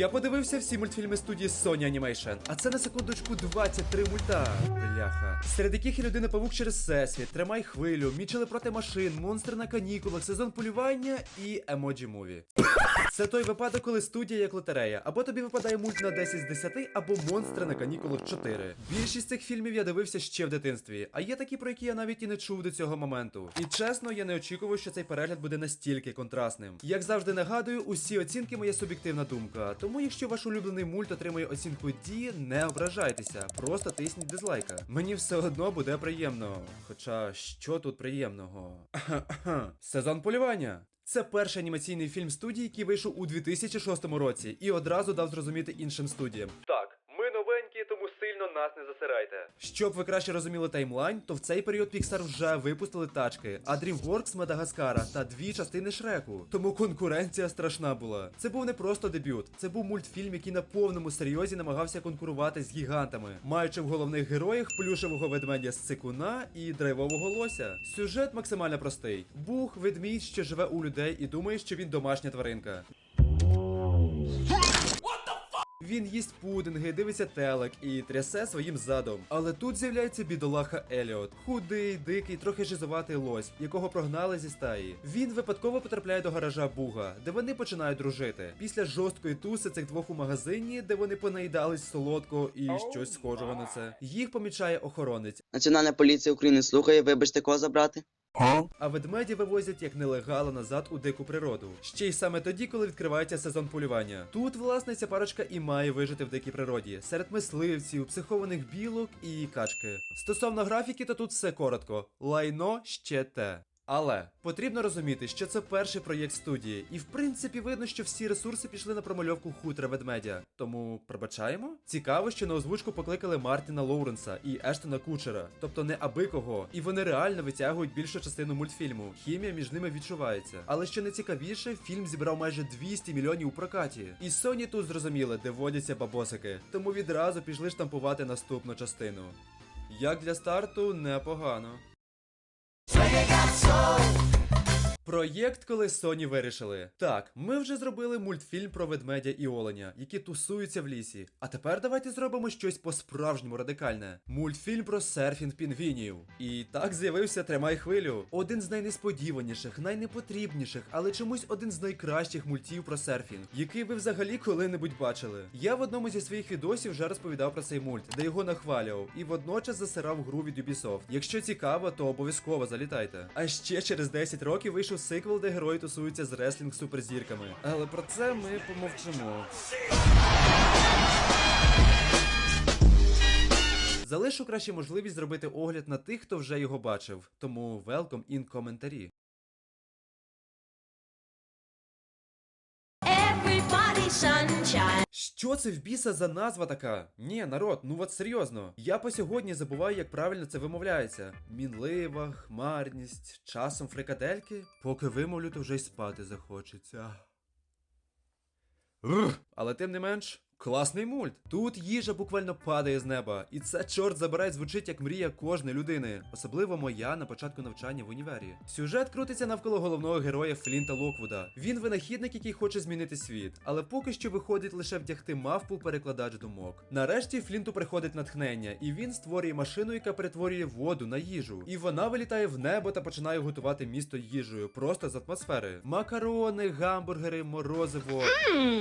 Я подивився всі мультфільми студії Sony Animation, а це на секундочку 23 мульта. Бляха. Серед яких і людина павук через всесвіт, тримай хвилю, мічели проти машин, монстри на канікулах, сезон полювання і емоджі муві. Це той випадок, коли студія як лотерея, або тобі випадає мульт на 10 з 10, або монстри на канікулах 4. Більшість цих фільмів я дивився ще в дитинстві, а є такі, про які я навіть і не чув до цього моменту. І чесно, я не очікував, що цей перегляд буде настільки контрастним. Як завжди нагадую, усі оцінки моя суб'єктивна думка. Тому, якщо ваш улюблений мульт отримує оцінку D, не ображайтеся, просто тисніть дизлайка. Мені все одно буде приємно. Хоча що тут приємного? Сезон полювання. Це перший анімаційний фільм студії, який вийшов у 2006 році, і одразу дав зрозуміти іншим студіям. Так, ми новенькі, тому сильно нас не засирайте. Щоб ви краще розуміли таймлайн, то в цей період Pixar вже випустили тачки, а DreamWorks Мадагаскара та дві частини Шреку. Тому конкуренція страшна була. Це був не просто дебют, це був мультфільм, який на повному серйозі намагався конкурувати з гігантами, маючи в головних героях плюшевого ведмедя з цикуна і драйвового лося. Сюжет максимально простий: бух, ведмідь, що живе у людей і думає, що він домашня тваринка. Він їсть пудинги, дивиться телек і трясе своїм задом. Але тут з'являється бідолаха Еліот, худий, дикий, трохи жизуватий лось, якого прогнали зі стаї. Він випадково потрапляє до гаража Буга, де вони починають дружити. Після жорсткої туси цих двох у магазині, де вони понаїдались солодкого і щось схожого на це. Їх помічає охоронець, Національна поліція України слухає, вибачте, кого забрати? А ведмеді вивозять як нелегала назад у дику природу. Ще й саме тоді, коли відкривається сезон полювання. Тут, власне, ця парочка і має вижити в дикій природі серед мисливців, психованих білок і качки. Стосовно графіки, то тут все коротко: лайно ще те. Але потрібно розуміти, що це перший проєкт студії, і в принципі видно, що всі ресурси пішли на промальовку хутра ведмедя. Тому пробачаємо. Цікаво, що на озвучку покликали Мартіна Лоуренса і Ештона Кучера, тобто не аби кого, і вони реально витягують більшу частину мультфільму. Хімія між ними відчувається. Але що найцікавіше, фільм зібрав майже 200 мільйонів у прокаті. І Sony тут зрозуміли, де водяться бабосики, тому відразу пішли штампувати наступну частину. Як для старту, непогано. Reggae Проєкт, коли Sony вирішили. Так, ми вже зробили мультфільм про ведмедя і оленя, які тусуються в лісі. А тепер давайте зробимо щось по-справжньому радикальне. Мультфільм про серфінг пінгвінів. І так з'явився Тримай хвилю. Один з найнесподіваніших, найнепотрібніших, але чомусь один з найкращих мультів про серфінг, який ви взагалі коли-небудь бачили. Я в одному зі своїх відосів вже розповідав про цей мульт, де його нахвалював, і водночас засирав гру від Ubisoft. Якщо цікаво, то обов'язково залітайте. А ще через 10 років вийшов сиквел, де герої тусуються з реслінг суперзірками. Але про це ми помовчимо. Залишу краще можливість зробити огляд на тих, хто вже його бачив. Тому welcome in коментарі. Що це в біса за назва така? Ні, народ, ну от серйозно. Я по сьогодні забуваю, як правильно це вимовляється. Мінлива, хмарність, часом фрикадельки. Поки вимовлю, то вже й спати захочеться. Але тим не менш. Класний мульт. Тут їжа буквально падає з неба, і це чорт забирай звучить як мрія кожної людини, особливо моя на початку навчання в універі. Сюжет крутиться навколо головного героя Флінта Локвуда. Він винахідник, який хоче змінити світ, але поки що виходить лише вдягти мавпу перекладач думок. Нарешті Флінту приходить натхнення, і він створює машину, яка перетворює воду на їжу. І вона вилітає в небо та починає готувати місто їжею, просто з атмосфери. Макарони, гамбургери, морозиво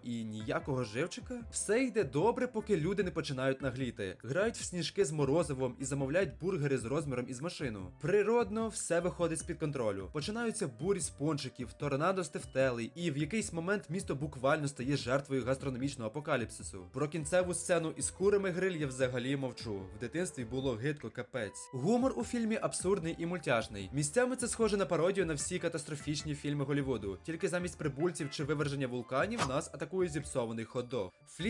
і ніякого живчика. Все йде добре, поки люди не починають нагліти. Грають в сніжки з морозивом і замовляють бургери з розміром із машину. Природно, все виходить з-під контролю. Починаються бурі з пончиків, торнадо з тефтелей, і в якийсь момент місто буквально стає жертвою гастрономічного апокаліпсису. Про кінцеву сцену із курами гриль я взагалі мовчу. В дитинстві було гидко капець. Гумор у фільмі абсурдний і мультяшний. Місцями це схоже на пародію на всі катастрофічні фільми Голівуду. Тільки замість прибульців чи виверження вулканів нас атакує зіпсований хот-дог.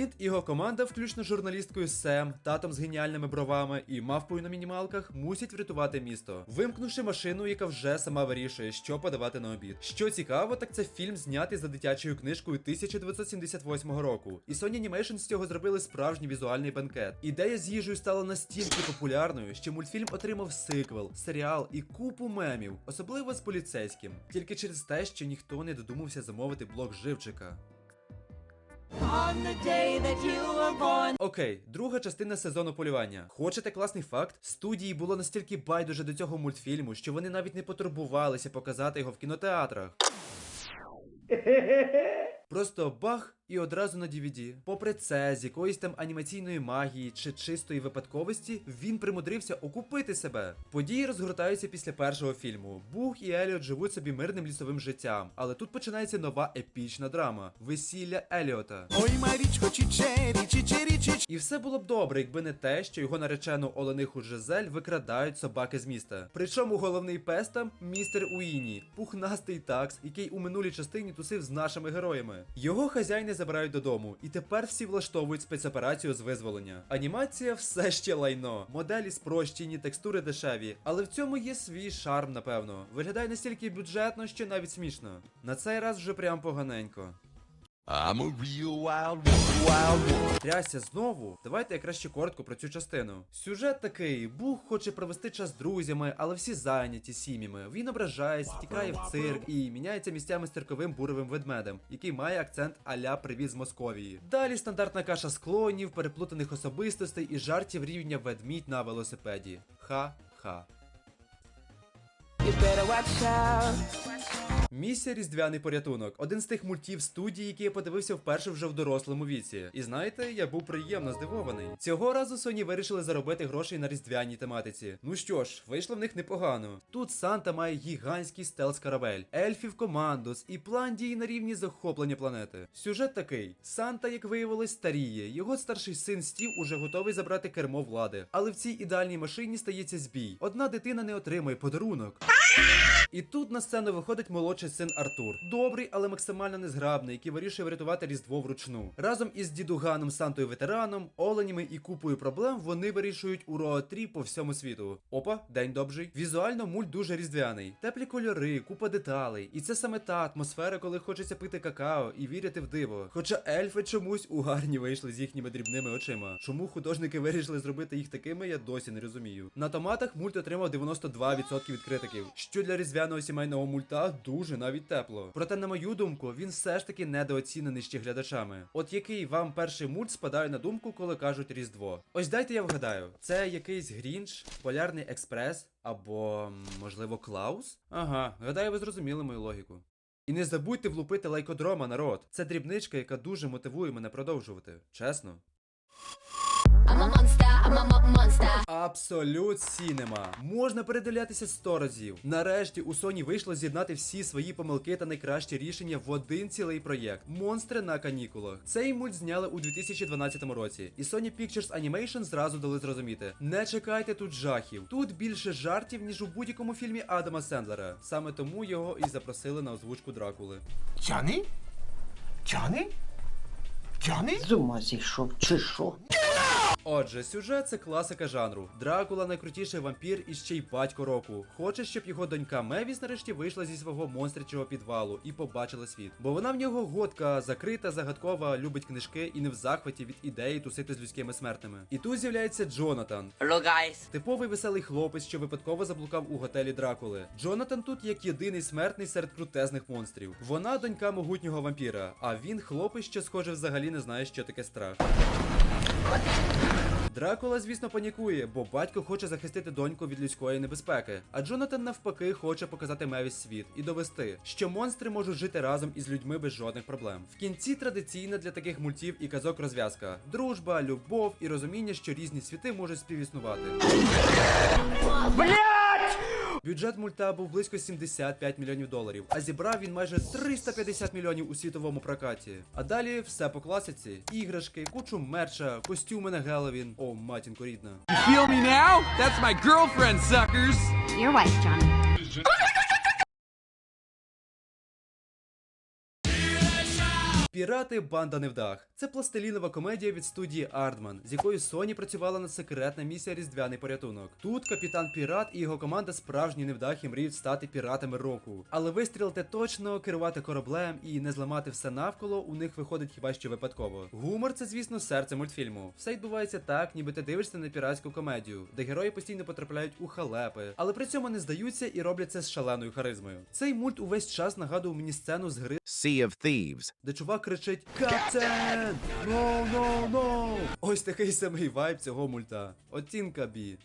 Флінт і його команда, включно журналісткою Сем, татом з геніальними бровами і мавпою на мінімалках, мусять врятувати місто, вимкнувши машину, яка вже сама вирішує, що подавати на обід. Що цікаво, так це фільм знятий за дитячою книжкою 1978 року. І Sony Animation з цього зробили справжній візуальний бенкет. Ідея з їжею стала настільки популярною, що мультфільм отримав сиквел, серіал і купу мемів, особливо з поліцейським. Тільки через те, що ніхто не додумався замовити блок живчика. Окей, друга частина сезону полювання. Хочете класний факт? Студії було настільки байдуже до цього мультфільму, що вони навіть не потурбувалися показати його в кінотеатрах. Просто бах і одразу на DVD. Попри це, з якоїсь там анімаційної магії чи чистої випадковості, він примудрився окупити себе. Події розгортаються після першого фільму. Буг і Еліот живуть собі мирним лісовим життям, але тут починається нова епічна драма весілля Еліота. Ой, Марічко, чичері, чичері, чич. І все було б добре, якби не те, що його наречену Олениху Жизель викрадають собаки з міста. Причому головний пес там містер Уіні, пухнастий такс, який у минулій частині тусив з нашими героями. Його хазяїни забирають додому, і тепер всі влаштовують спецоперацію з визволення. Анімація все ще лайно, моделі спрощені, текстури дешеві, але в цьому є свій шарм, напевно. Виглядає настільки бюджетно, що навіть смішно. На цей раз вже прям поганенько. I'm a real wild, wild, wild one. Трясся знову. Давайте я краще коротко про цю частину. Сюжет такий: Бух хоче провести час з друзями, але всі зайняті сім'ями. Він ображається, тікає в цирк і міняється місцями з цирковим буровим ведмедем, який має акцент аля привіт з Московії. Далі стандартна каша з клонів, переплутаних особистостей і жартів рівня ведмідь на велосипеді. Ха-ха. You better watch out. Місія Різдвяний порятунок один з тих мультів студії, які я подивився вперше вже в дорослому віці. І знаєте, я був приємно здивований. Цього разу Sony вирішили заробити грошей на різдвяній тематиці. Ну що ж, вийшло в них непогано. Тут Санта має гігантський стелс корабель, ельфів командос і план дій на рівні захоплення планети. Сюжет такий: Санта, як виявилось, старіє. Його старший син Стів уже готовий забрати кермо влади. Але в цій ідеальній машині стається збій. Одна дитина не отримує подарунок. І тут на сцену виходить молодший син Артур. Добрий, але максимально незграбний, який вирішує врятувати Різдво вручну. Разом із дідуганом Сантою ветераном, оленями і купою проблем вони вирішують у Роа-3 по всьому світу. Опа, день добрий. Візуально мульт дуже різдвяний. Теплі кольори, купа деталей. І це саме та атмосфера, коли хочеться пити какао і вірити в диво. Хоча ельфи чомусь у гарні вийшли з їхніми дрібними очима. Чому художники вирішили зробити їх такими, я досі не розумію. На томатах мульт отримав 92% від критиків, що для різдвяного сімейного мульта дуже навіть тепло. Проте, на мою думку, він все ж таки недооцінений ще глядачами. От який вам перший мульт спадає на думку, коли кажуть Різдво? Ось дайте я вгадаю, це якийсь Грінч, Полярний Експрес або можливо Клаус? Ага, гадаю, ви зрозуміли мою логіку. І не забудьте влупити лайкодрома, народ. Це дрібничка, яка дуже мотивує мене продовжувати. Чесно. Абсолют Сінема. Можна передивлятися 100 разів. Нарешті у Sony вийшло з'єднати всі свої помилки та найкращі рішення в один цілий проєкт Монстри на канікулах. Цей мульт зняли у 2012 році, і Sony Pictures Animation зразу дали зрозуміти: не чекайте тут жахів. Тут більше жартів, ніж у будь-якому фільмі Адама Сендлера. Саме тому його і запросили на озвучку Дракули. Johnny? Johnny? Johnny? З ума зійшов, чи що? Отже, сюжет це класика жанру. Дракула найкрутіший вампір і ще й батько року. Хоче, щоб його донька Мевіс нарешті вийшла зі свого монстрячого підвалу і побачила світ. Бо вона в нього годка, закрита, загадкова, любить книжки і не в захваті від ідеї тусити з людськими смертними. І тут з'являється Джонатан. Hello, guys. Типовий веселий хлопець, що випадково заблукав у готелі Дракули. Джонатан тут як єдиний смертний серед крутезних монстрів. Вона донька могутнього вампіра, а він хлопець, що схоже взагалі не знає, що таке страх. Дракула, звісно, панікує, бо батько хоче захистити доньку від людської небезпеки. А Джонатан навпаки хоче показати Мевіс світ і довести, що монстри можуть жити разом із людьми без жодних проблем. В кінці традиційна для таких мультів і казок розв'язка: дружба, любов і розуміння, що різні світи можуть співіснувати. Бюджет мульта був близько 75 мільйонів доларів, а зібрав він майже 350 мільйонів у світовому прокаті. А далі все по класиці: іграшки, кучу мерча, костюми на Геловін. О, матінко рідна. Feel me now? That's my girlfriend, suckers! Your wife, Johnny. Пірати банда невдах. Це пластилінова комедія від студії Ардман, з якою Sony працювала над секретна місія Різдвяний порятунок. Тут капітан Пірат і його команда справжні невдахи мріють стати піратами року. Але вистрілити точно, керувати кораблем і не зламати все навколо у них виходить хіба що випадково. Гумор це, звісно, серце мультфільму. Все відбувається так, ніби ти дивишся на піратську комедію, де герої постійно потрапляють у халепи, але при цьому не здаються і роблять це з шаленою харизмою. Цей мульт увесь час нагадував мені сцену з гри Sea of Thieves. де чувак кричить Каптен! Ноу, ноу, ноу! Ось такий самий вайб цього мульта. Оцінка бі.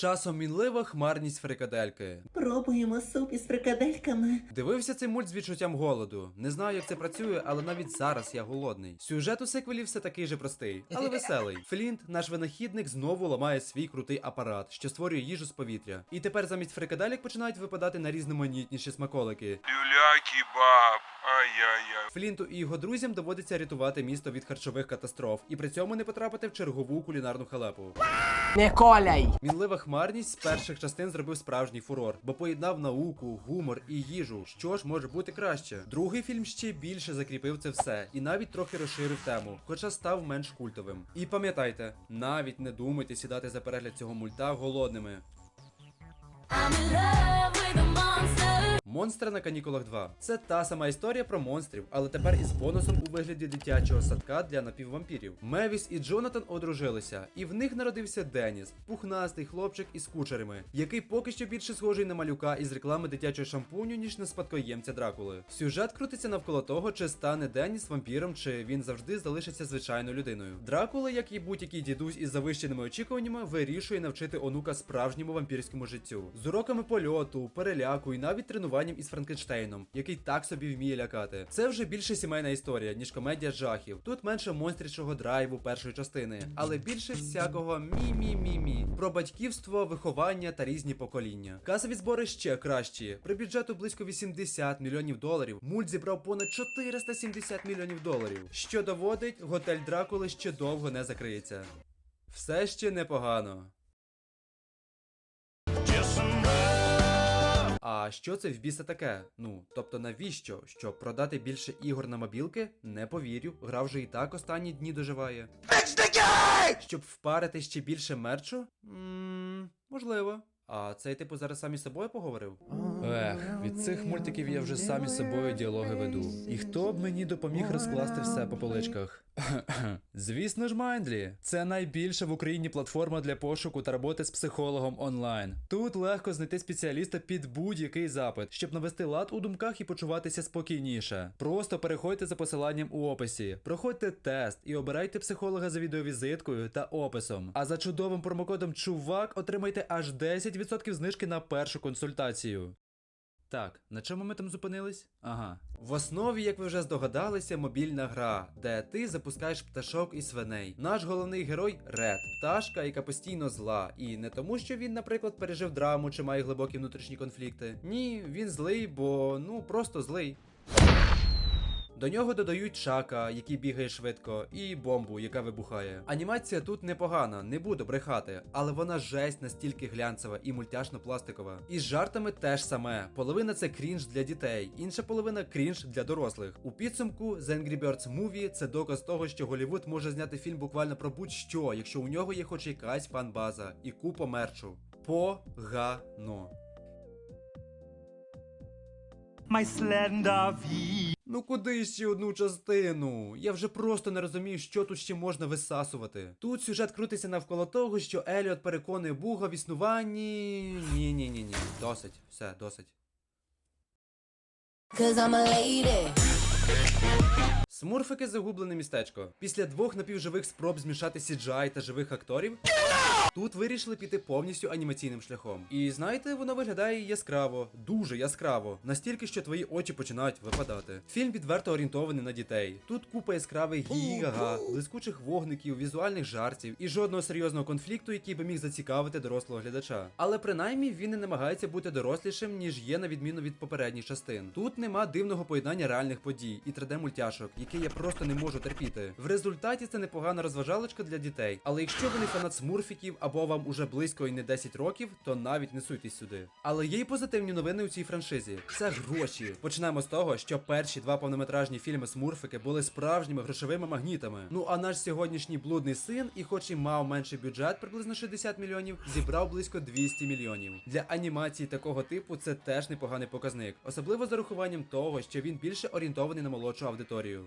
Часом мінлива хмарність фрикадельки. Пробуємо суп із фрикадельками. Дивився цей мульт з відчуттям голоду. Не знаю, як це працює, але навіть зараз я голодний. Сюжет у сиквелі все такий же простий, але веселий. Флінт, наш винахідник, знову ламає свій крутий апарат, що створює їжу з повітря. І тепер замість фрикаделек починають випадати на різноманітніші смаколики. Люля-кебаб. Ай-яй-яй. Флінту і його друзям доводиться рятувати місто від харчових катастроф і при цьому не потрапити в чергову кулінарну халепу. Не коляй! Мінлива хмарність з перших частин зробив справжній фурор, бо поєднав науку, гумор і їжу. Що ж може бути краще? Другий фільм ще більше закріпив це все і навіть трохи розширив тему, хоча став менш культовим. І пам'ятайте, навіть не думайте сідати за перегляд цього мульта голодними. I'm in love with a monster. Монстри на канікулах 2. Це та сама історія про монстрів, але тепер із бонусом у вигляді дитячого садка для напіввампірів. Мевіс і Джонатан одружилися, і в них народився Деніс, пухнастий хлопчик із кучерами, який поки що більше схожий на малюка із реклами дитячого шампуню, ніж на спадкоємця Дракули. Сюжет крутиться навколо того, чи стане Деніс вампіром, чи він завжди залишиться звичайною людиною. Дракула, як і будь-який дідусь із завищеними очікуваннями, вирішує навчити онука справжньому вампірському життю з уроками польоту, переляку і навіть тренуванням із Франкенштейном, який так собі вміє лякати. Це вже більше сімейна історія, ніж комедія жахів. Тут менше монстрічого драйву першої частини, але більше всякого мі-мі-мі-мі. Про батьківство, виховання та різні покоління. Касові збори ще кращі. При бюджету близько 80 мільйонів доларів. Мульт зібрав понад 470 мільйонів доларів, що доводить, готель Дракули ще довго не закриється. Все ще непогано. А що це в біса таке? Ну, тобто навіщо? Щоб продати більше ігор на мобілки? Не повірю, гра вже і так останні дні доживає. Щоб впарити ще більше мерчу? Ммм, можливо. А цей типу зараз сам із собою поговорив? Ех, від цих мультиків я вже сам із собою діалоги веду. І хто б мені допоміг розкласти все по поличках? Звісно ж, Майндлі. Це найбільша в Україні платформа для пошуку та роботи з психологом онлайн. Тут легко знайти спеціаліста під будь-який запит, щоб навести лад у думках і почуватися спокійніше. Просто переходьте за посиланням у описі, проходьте тест і обирайте психолога за відеовізиткою та описом. А за чудовим промокодом Чувак отримайте аж 10% знижки на першу консультацію. Так, на чому ми там зупинились? Ага. В основі, як ви вже здогадалися, мобільна гра, де ти запускаєш пташок і свиней. Наш головний герой Ред, пташка, яка постійно зла. І не тому, що він, наприклад, пережив драму чи має глибокі внутрішні конфлікти. Ні, він злий, бо ну просто злий. До нього додають чака, який бігає швидко, і бомбу, яка вибухає. Анімація тут непогана, не буду брехати, але вона жесть настільки глянцева і мультяшно-пластикова. І з жартами теж саме. Половина це крінж для дітей, інша половина крінж для дорослих. У підсумку The Angry Birds Movie це доказ того, що Голівуд може зняти фільм буквально про будь-що, якщо у нього є хоч якась фан-база і купа мерчу. Погано. My slender V. Ну куди ще одну частину? Я вже просто не розумію, що тут ще можна висасувати. Тут сюжет крутиться навколо того, що Еліот переконує Буга в існуванні. Ні, ні, ні, ні. Досить, все, досить. Cause I'm a lady. Смурфики загублене містечко. Після двох напівживих спроб змішати CGI та живих акторів. Тут вирішили піти повністю анімаційним шляхом. І знаєте, воно виглядає яскраво, дуже яскраво, настільки, що твої очі починають випадати. Фільм відверто орієнтований на дітей. Тут купа яскравих гіга, блискучих вогників, візуальних жартів і жодного серйозного конфлікту, який би міг зацікавити дорослого глядача. Але принаймні він не намагається бути дорослішим, ніж є на відміну від попередніх частин. Тут нема дивного поєднання реальних подій і 3D мультяшок, які я просто не можу терпіти. В результаті це непогана розважалочка для дітей. Але якщо ви не фанат смурфіків або вам уже близько і не 10 років, то навіть не суйтесь сюди. Але є й позитивні новини у цій франшизі. Це гроші. Почнемо з того, що перші два повнометражні фільми Смурфики були справжніми грошовими магнітами. Ну а наш сьогоднішній блудний син, і хоч і мав менший бюджет, приблизно 60 мільйонів, зібрав близько 200 мільйонів. Для анімації такого типу це теж непоганий показник, особливо з урахуванням того, що він більше орієнтований на молодшу аудиторію.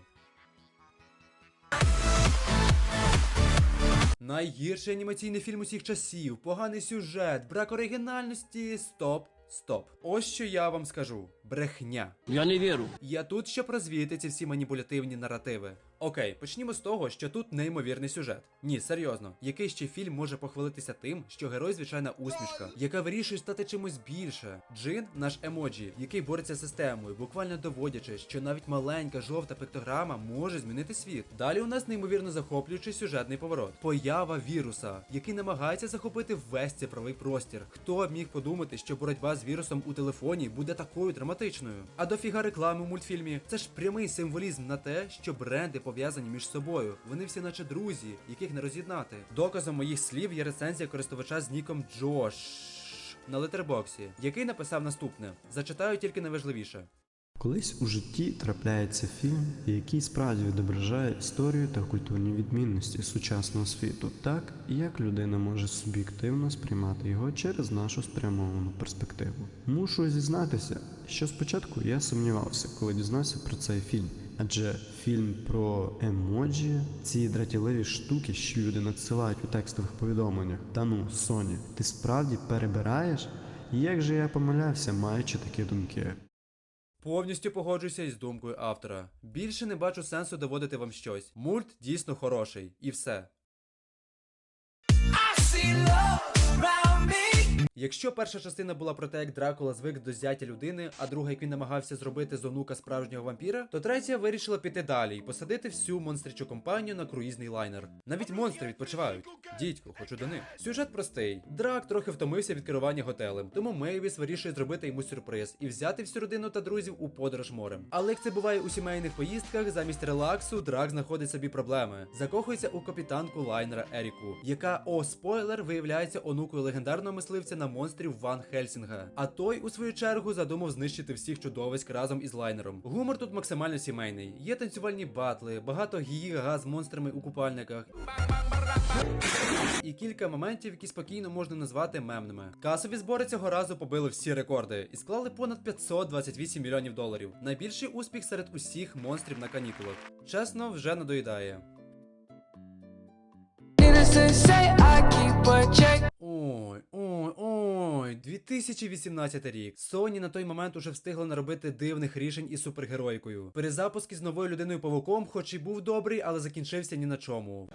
Найгірший анімаційний фільм усіх часів, поганий сюжет, брак оригінальності. Стоп, стоп. Ось що я вам скажу. брехня. Я не вірю. Я тут, щоб розвіяти ці всі маніпулятивні наративи. Окей, почнімо з того, що тут неймовірний сюжет. Ні, серйозно, який ще фільм може похвалитися тим, що герой звичайна усмішка, яка вирішує стати чимось більше. Джин наш емоджі, який бореться з системою, буквально доводячи, що навіть маленька жовта піктограма може змінити світ. Далі у нас неймовірно захоплюючий сюжетний поворот. Поява віруса, який намагається захопити весь цифровий простір. Хто міг подумати, що боротьба з вірусом у телефоні буде такою драматичною? А дофіга реклами у мультфільмі це ж прямий символізм на те, що бренди пов'язані між собою. Вони всі наче друзі, яких не роз'єднати. Доказом моїх слів є рецензія користувача з ніком Джош на летербоксі, який написав наступне: зачитаю тільки найважливіше. Колись у житті трапляється фільм, який справді відображає історію та культурні відмінності сучасного світу, так як людина може суб'єктивно сприймати його через нашу спрямовану перспективу. Мушу зізнатися, що спочатку я сумнівався, коли дізнався про цей фільм. Адже фільм про емоджі, ці дратівливі штуки, що люди надсилають у текстових повідомленнях. Та ну, Соні, ти справді перебираєш? Як же я помилявся, маючи такі думки? Повністю погоджуюся із думкою автора. Більше не бачу сенсу доводити вам щось. Мульт дійсно хороший, і все. Якщо перша частина була про те, як Дракула звик до зятя людини, а друга, як він намагався зробити з онука справжнього вампіра, то третя вирішила піти далі і посадити всю монстричу компанію на круїзний лайнер. Навіть монстри відпочивають. Дідько, хочу до них. Сюжет простий. Драк трохи втомився від керування готелем, тому Мейвіс вирішує зробити йому сюрприз і взяти всю родину та друзів у подорож морем. Але як це буває у сімейних поїздках, замість релаксу Драк знаходить собі проблеми. Закохується у капітанку лайнера Еріку, яка, о спойлер, виявляється онукою легендарного мисливця на монстрів Ван Хельсінга. А той, у свою чергу, задумав знищити всіх чудовиськ разом із лайнером. Гумор тут максимально сімейний. Є танцювальні батли, багато гі-га з монстрами у купальниках. І кілька моментів, які спокійно можна назвати мемними. Касові збори цього разу побили всі рекорди і склали понад 528 мільйонів доларів. Найбільший успіх серед усіх монстрів на канікулах. Чесно, вже надоїдає. Ой, ой, ой, 2018 рік. Sony на той момент уже встигла наробити дивних рішень із супергеройкою. Перезапуск із новою людиною павуком, хоч і був добрий, але закінчився ні на чому.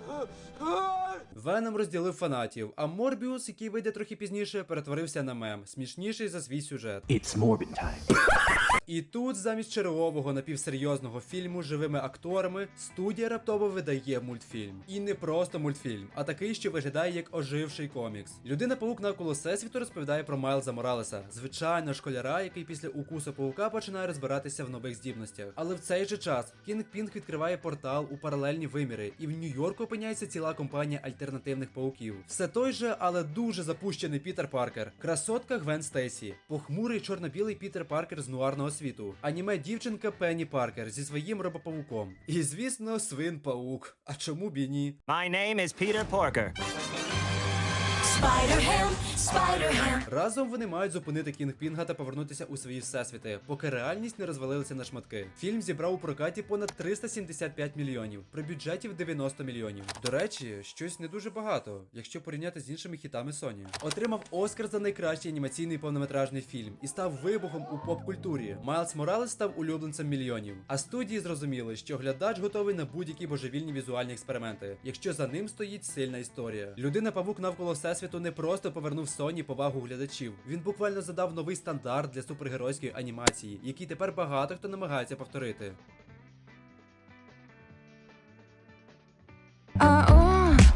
Веном розділив фанатів, а Морбіус, який вийде трохи пізніше, перетворився на мем, смішніший за свій сюжет. It's Morbid time. І тут, замість чергового напівсерйозного фільму живими акторами, студія раптово видає мультфільм. І не просто мультфільм, а такий, що виглядає як оживший комікс. Людина паук навколо всесвіту розповідає про Майлза Моралеса, звичайного школяра, який після укусу паука починає розбиратися в нових здібностях. Але в цей же час Кінг Пінг відкриває портал у паралельні виміри, і в Нью-Йорку опиняється ціла компанія альтернативних пауків. Все той же, але дуже запущений Пітер Паркер, красотка Гвен Стейсі, похмурий чорно-білий Пітер Паркер з нуарного світу, аніме дівчинка Пенні Паркер зі своїм робопавуком. І звісно, свин паук. А чому б і ні? My name is Peter Porker. Spider-Ham, Spider-Ham. Разом вони мають зупинити Кінгпінга та повернутися у свої всесвіти, поки реальність не розвалилася на шматки. Фільм зібрав у прокаті понад 375 мільйонів, при бюджеті в 90 мільйонів. До речі, щось не дуже багато, якщо порівняти з іншими хітами Sony. Отримав Оскар за найкращий анімаційний повнометражний фільм і став вибухом у поп-культурі. Майлз Моралес став улюбленцем мільйонів. А студії зрозуміли, що глядач готовий на будь-які божевільні візуальні експерименти, якщо за ним стоїть сильна історія. Людина павук навколо всесвіту не просто повернув Sony повагу глядачів. Він буквально задав новий стандарт для супергеройської анімації, який тепер багато хто намагається повторити.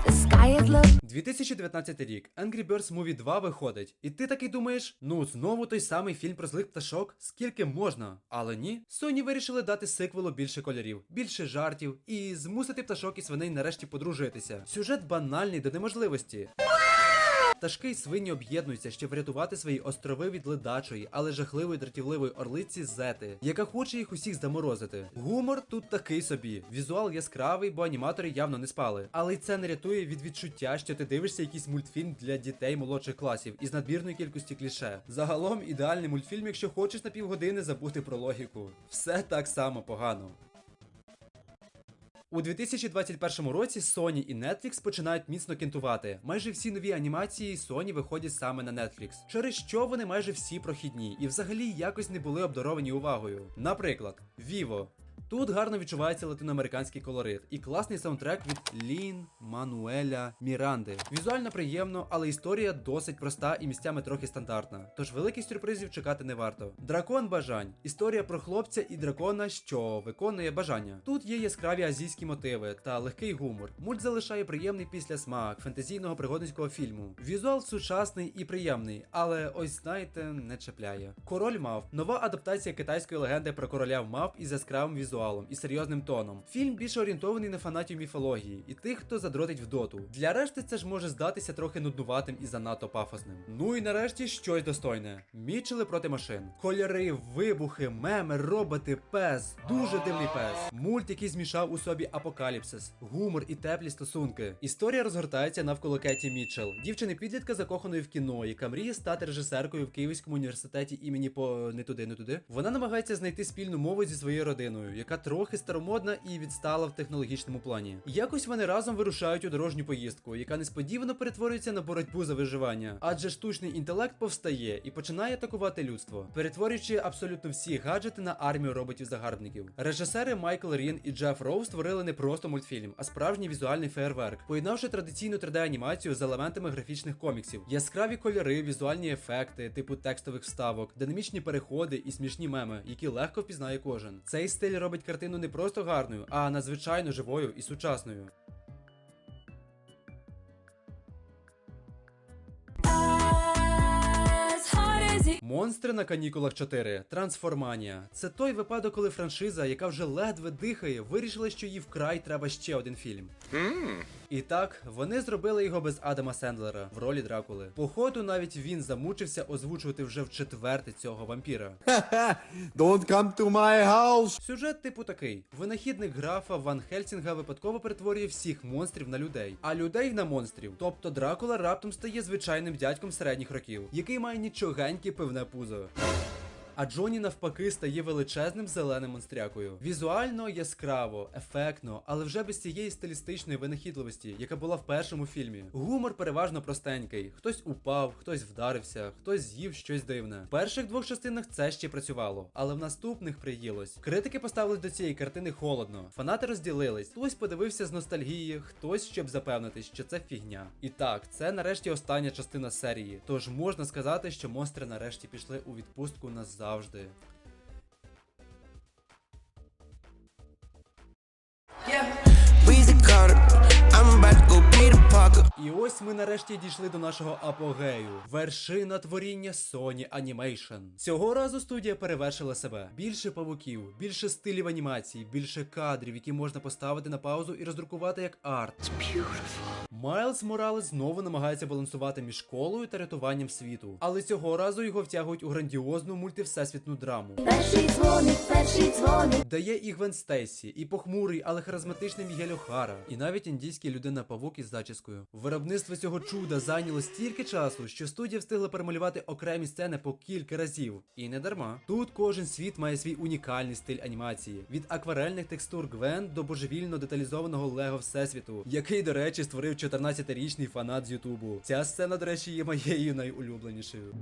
Sky is 2019 рік. Angry Birds Movie 2 виходить. І ти такий думаєш, ну знову той самий фільм про злих пташок, скільки можна. Але ні. Sony вирішили дати сиквелу більше кольорів, більше жартів і змусити пташок і свиней нарешті подружитися. Сюжет банальний до неможливості. Пташки й свині об'єднуються, щоб врятувати свої острови від ледачої, але жахливої дратівливої орлиці Зети, яка хоче їх усіх заморозити. Гумор тут такий собі. Візуал яскравий, бо аніматори явно не спали. Але й це не рятує від відчуття, що ти дивишся якийсь мультфільм для дітей молодших класів із надмірної кількості кліше. Загалом ідеальний мультфільм, якщо хочеш на півгодини забути про логіку. Все так само погано. У 2021 році Sony і Netflix починають міцно кентувати. Майже всі нові анімації Sony виходять саме на Netflix, через що вони майже всі прохідні і взагалі якось не були обдаровані увагою. Наприклад, Vivo. Тут гарно відчувається латиноамериканський колорит і класний саундтрек від Лін Мануеля Міранди. Візуально приємно, але історія досить проста і місцями трохи стандартна. Тож великих сюрпризів чекати не варто. Дракон бажань. Історія про хлопця і дракона, що виконує бажання. Тут є яскраві азійські мотиви та легкий гумор. Мульт залишає приємний післясмак фентезійного пригодницького фільму. Візуал сучасний і приємний, але ось знаєте, не чіпляє. Король мав нова адаптація китайської легенди про короля мав із яскравим візуалом і серйозним тоном. Фільм більше орієнтований на фанатів міфології і тих, хто задротить в доту. Для решти це ж може здатися трохи нуднуватим і занадто пафосним. Ну і нарешті щось достойне: Мічели проти машин. Кольори, вибухи, меми, роботи, пес. Дуже дивний пес. Мульт, який змішав у собі апокаліпсис, гумор і теплі стосунки. Історія розгортається навколо Кеті Мітчелл, дівчини підлітка закоханої в кіно, яка мріє стати режисеркою в Київському університеті імені по не туди, не туди. Вона намагається знайти спільну мову зі своєю родиною, яка трохи старомодна і відстала в технологічному плані. Якось вони разом вирушають у дорожню поїздку, яка несподівано перетворюється на боротьбу за виживання, адже штучний інтелект повстає і починає атакувати людство, перетворюючи абсолютно всі гаджети на армію роботів-загарбників. Режисери Майкл Рін і Джеф Роу створили не просто мультфільм, а справжній візуальний фейерверк, поєднавши традиційну 3D-анімацію з елементами графічних коміксів, яскраві кольори, візуальні ефекти, типу текстових вставок, динамічні переходи і смішні меми, які легко впізнає кожен. Цей стиль робить картину не просто гарною, а надзвичайно живою і сучасною. Монстри на канікулах 4. Трансформанія. Це той випадок, коли франшиза, яка вже ледве дихає, вирішила, що їй вкрай треба ще один фільм. І так, вони зробили його без Адама Сендлера в ролі Дракули. Походу, навіть він замучився озвучувати вже в четверте цього вампіра. Don't come to my house. Сюжет типу такий: винахідник графа Ван Хельсінга випадково перетворює всіх монстрів на людей, а людей на монстрів. Тобто Дракула раптом стає звичайним дядьком середніх років, який має нічогеньке пивне пузо. А Джоні навпаки стає величезним зеленим монстрякою. Візуально яскраво, ефектно, але вже без цієї стилістичної винахідливості, яка була в першому фільмі. Гумор переважно простенький. Хтось упав, хтось вдарився, хтось з'їв щось дивне. В перших двох частинах це ще працювало, але в наступних приїлось. Критики поставились до цієї картини холодно. Фанати розділились. Хтось подивився з ностальгії, хтось щоб запевнитись, що це фігня. І так, це нарешті остання частина серії. Тож можна сказати, що монстри нарешті пішли у відпустку назавжди. завжди. Yeah. Parker. І ось ми нарешті дійшли до нашого апогею. Вершина творіння Sony Animation. Цього разу студія перевершила себе. Більше павуків, більше стилів анімації, більше кадрів, які можна поставити на паузу і роздрукувати як арт. Майлз Моралес знову намагається балансувати між школою та рятуванням світу. Але цього разу його втягують у грандіозну мультивсесвітну драму. Перший дзвоник, перший дзвоник. Дає і Гвен Стейсі, і похмурий, але харизматичний Мігель Охара, і навіть індійський людина павук із зачіскою. Виробництво цього чуда зайняло стільки часу, що студія встигла перемалювати окремі сцени по кілька разів. І не дарма. Тут кожен світ має свій унікальний стиль анімації: від акварельних текстур Гвен до божевільно деталізованого Лего Всесвіту, який, до речі, створив 14-річний фанат з Ютубу. Ця сцена, до речі, є моєю найулюбленішою.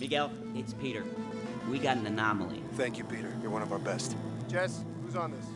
Miguel, it's Peter. We got an anomaly. Thank you, Peter. You're one of our best. Jess, who's on this?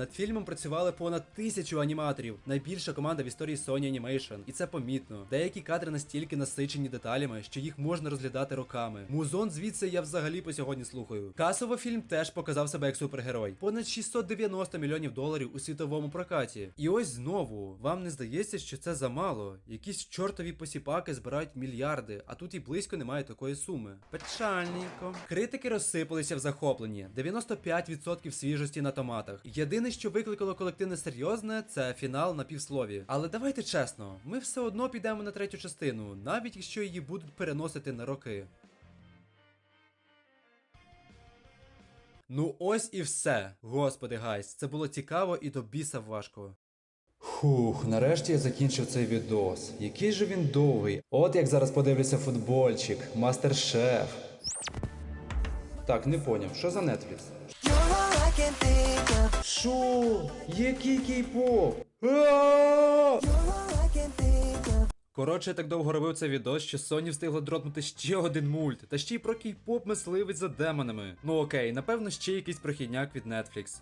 Над фільмом працювали понад тисячу аніматорів, найбільша команда в історії Sony Animation, і це помітно. Деякі кадри настільки насичені деталями, що їх можна розглядати роками. Музон звідси я взагалі по сьогодні слухаю. Касово фільм теж показав себе як супергерой. Понад 690 мільйонів доларів у світовому прокаті. І ось знову вам не здається, що це замало. Якісь чортові посіпаки збирають мільярди, а тут і близько немає такої суми. Печальненько. Критики розсипалися в захопленні. 95% свіжості на томатах. Що викликало колективне серйозне, це фінал на півслові. Але давайте чесно, ми все одно підемо на третю частину, навіть якщо її будуть переносити на роки. Ну ось і все. Господи гайс, це було цікаво і до біса важко. Фух, нарешті я закінчив цей відос. Який же він довгий. От як зараз подивлюся футбольчик, мастер-шеф. Так, не поняв, що за Netflix? Що? Який кей-поп? Коротше, я так довго робив це відео, що Sony встигла дропнути ще один мульт, та ще й про кей-поп мисливець за демонами. Ну окей, напевно, ще якийсь прохідняк від Netflix.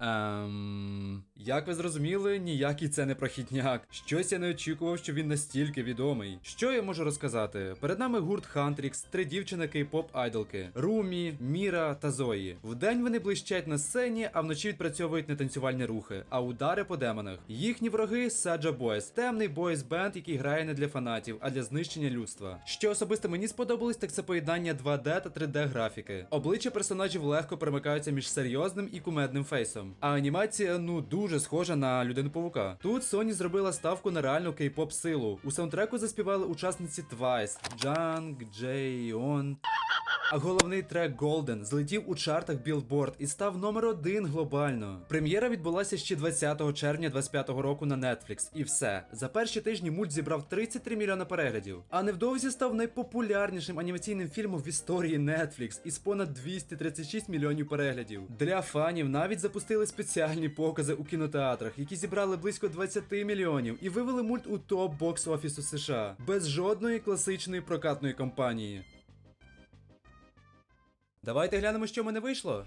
Ем... Як ви зрозуміли, ніякий це не прохідняк. Щось я не очікував, що він настільки відомий. Що я можу розказати? Перед нами гурт Хантрікс, три дівчини кей-поп айдолки: Румі, Міра та Зої. Вдень вони блищать на сцені, а вночі відпрацьовують нетанцювальні рухи, а удари по демонах. Їхні вороги Саджа Бойс, темний бойс бенд, який грає не для фанатів, а для знищення людства. Що особисто мені сподобалось, так це поєднання 2D та 3D графіки. Обличчя персонажів легко перемикаються між серйозним і кумедним фейсом. А анімація, ну дуже схожа на людину павука. Тут Sony зробила ставку на реальну кей-поп силу. У саундтреку заспівали учасниці Twice, Джанг, Джейон. А головний трек Golden злетів у чартах Billboard і став номер один глобально. Прем'єра відбулася ще 20 червня 25-го року на Netflix. І все. За перші тижні мульт зібрав 33 мільйони переглядів. А невдовзі став найпопулярнішим анімаційним фільмом в історії Netflix із понад 236 мільйонів переглядів. Для фанів навіть запустили спеціальні покази у кінотеатрах, які зібрали близько 20 мільйонів і вивели мульт у топ бокс офісу США без жодної класичної прокатної кампанії. Давайте глянемо, що в мене вийшло.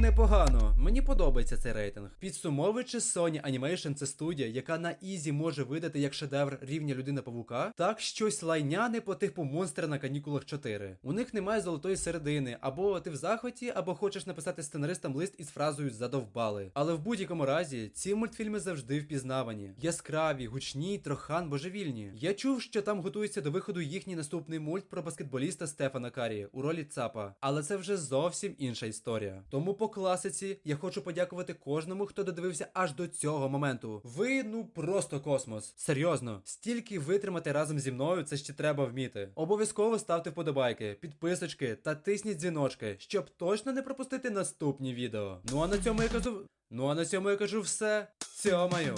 Непогано. Мені подобається цей рейтинг. Підсумовуючи, Sony Animation це студія, яка на ізі може видати як шедевр рівня людина павука, так щось лайняне по типу монстра на канікулах 4. У них немає золотої середини, або ти в захваті, або хочеш написати сценаристам лист із фразою задовбали. Але в будь-якому разі ці мультфільми завжди впізнавані. Яскраві, гучні, трохан божевільні. Я чув, що там готується до виходу їхній наступний мульт про баскетболіста Стефана Карі у ролі ЦАПа. Але це вже зовсім інша історія. Тому по класиці я хочу подякувати кожному, хто додивився аж до цього моменту. Ви ну просто космос. Серйозно, стільки витримати разом зі мною, це ще треба вміти. Обов'язково ставте вподобайки, підписочки та тисніть дзвіночки, щоб точно не пропустити наступні відео. Ну а на цьому я кажу. Ну а на цьому я кажу все. Цьомаю.